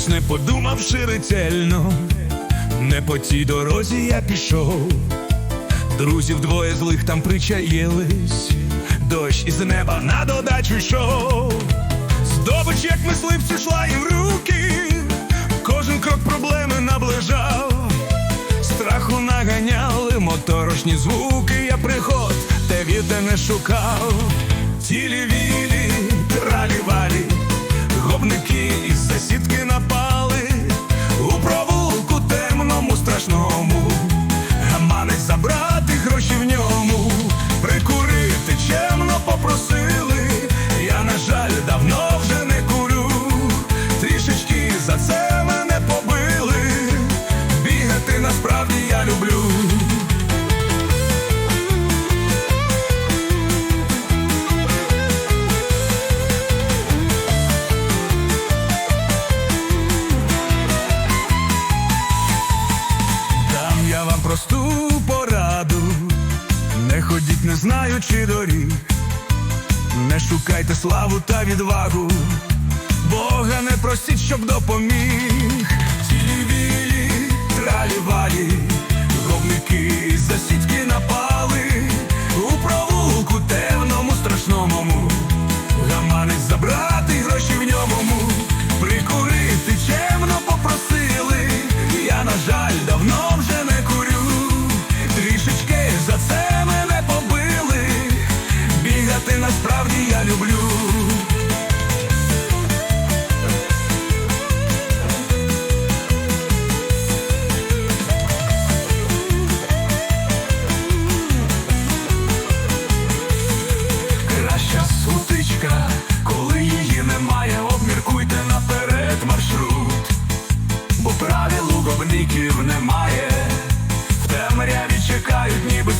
Хтось не подумавши ретельно, не по тій дорозі я пішов, друзів двоє злих там причаїлись, дощ із неба на додачу йшов, здобич, як мисливці, йшла і в руки, кожен крок проблеми наближав, страху наганяли моторошні звуки, я приход, те віде не шукав, цілі знаючи доріг, не шукайте славу та відвагу, Бога не просіть, щоб допоміг. Грають ніби